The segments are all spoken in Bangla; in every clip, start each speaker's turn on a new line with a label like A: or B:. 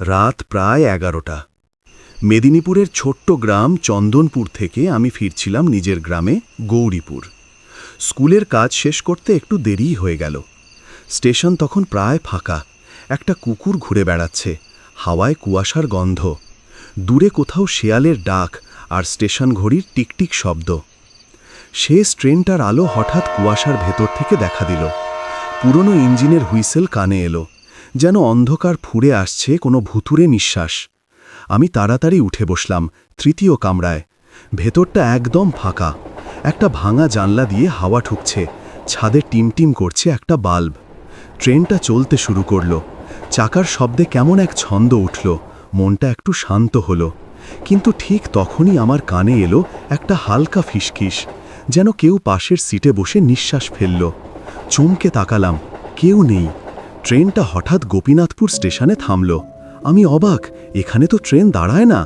A: রাত প্রায় এগারোটা। মেদিনীপুরের ছোট্ট গ্রাম চন্দনপুর থেকে আমি ফিরছিলাম নিজের গ্রামে, গৌরীপুর। স্কুলের কাজ শেষ করতে একটু দেরিই হয়ে গেল। স্টেশন তখন প্রায় ফাঁকা। একটা কুকুর ঘুরে বেড়াচ্ছে। হাওয়ায় কুয়াশার গন্ধ। দূরে কোথাও শেয়ালের ডাক আর স্টেশন ঘড়ির টিকটিক শব্দ। শেষ ট্রেনটার আলো হঠাৎ কুয়াশার ভেতর থেকে দেখা দিল। পুরনো ইঞ্জিনের হুইসেল কানে এলো। যেন অন্ধকার ফুঁড়ে আসছে কোনো ভুতুরে নিঃশ্বাস। আমি তাড়াতাড়ি উঠে বসলাম, তৃতীয় কামরায়। ভেতরটা একদম ফাঁকা। একটা ভাঙা জানলা দিয়ে হাওয়া ঠুকছে। ছাদে টিমটিম করছে একটা বাল্ব। ট্রেনটা চলতে শুরু করল। চাকার শব্দে কেমন এক ছন্দ উঠল। মনটা একটু শান্ত হলো। কিন্তু ঠিক তখনই আমার কানে এলো একটা হালকা ফিসকিস, যেন কেউ পাশের সিটে বসে নিঃশ্বাস ফেলল। চমকে তাকালাম, কেউ নেই। ট্রেনটা হঠাৎ গোপীনাথপুর স্টেশনে থামল। আমি অবাক, এখানে তো ট্রেন দাঁড়ায় না।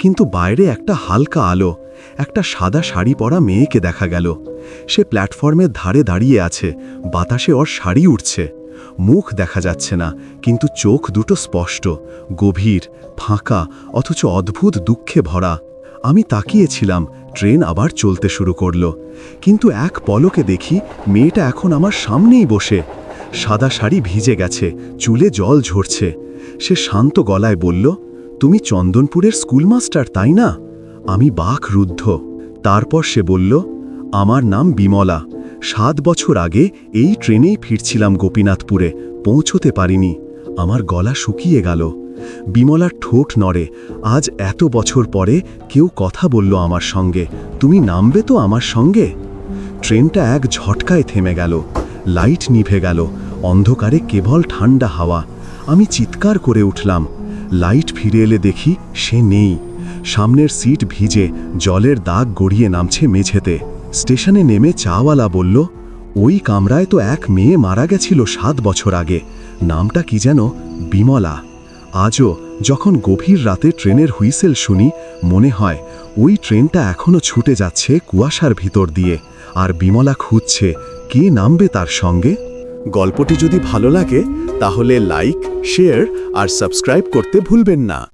A: কিন্তু বাইরে একটা হালকা আলো, একটা সাদা শাড়ি পরা মেয়েকে দেখা গেল। সে প্ল্যাটফর্মের ধারে দাঁড়িয়ে আছে, বাতাসে ওর শাড়ি উঠছে মুখ দেখা যাচ্ছে না, কিন্তু চোখ দুটো স্পষ্ট, গভীর, ফাঁকা, অথচ অদ্ভুত দুঃখে ভরা। আমি তাকিয়েছিলাম, ট্রেন আবার চলতে শুরু করল। কিন্তু এক পলকে দেখি, মেয়েটা এখন আমার সামনেই বসে। সাদা শাড়ি ভিজে গেছে, চুলে জল ঝরছে। সে শান্ত গলায় বলল, তুমি চন্দনপুরের স্কুলমাস্টার, তাই না? আমি বাক রুদ্ধ। তারপর সে বলল, আমার নাম বিমলা। সাত বছর আগে এই ট্রেনেই ফিরছিলাম গোপীনাথপুরে, পৌঁছতে পারিনি। আমার গলা শুকিয়ে গেল। বিমলার ঠোঁট নড়ে। আজ এত বছর পরে কেউ কথা বলল আমার সঙ্গে। তুমি নামবে তো আমার সঙ্গে? ট্রেনটা এক ঝটকায় থেমে গেল। লাইট নিভে গেল। অন্ধকারে কেবল ঠান্ডা হাওয়া। আমি চিৎকার করে উঠলাম। লাইট ফিরে এলে দেখি সে নেই। সামনের সিট ভিজে জলের দাগ গড়িয়ে নামছে মেঝেতে। স্টেশনে নেমে চাওয়ালা বলল, ওই কামরায় তো এক মেয়ে মারা গেছিল সাত বছর আগে। নামটা কি যেন বিমলা। আজও যখন গভীর রাতে ট্রেনের হুইসেল শুনি, মনে হয় ওই ট্রেনটা এখনও ছুটে যাচ্ছে কুয়াশার ভিতর দিয়ে। আর বিমলা খুঁজছে, কে নামবে তার সঙ্গে? গল্পটি যদি ভালো লাগে তাহলে লাইক শেয়ার আর সাবস্ক্রাইব করতে ভুলবেন না।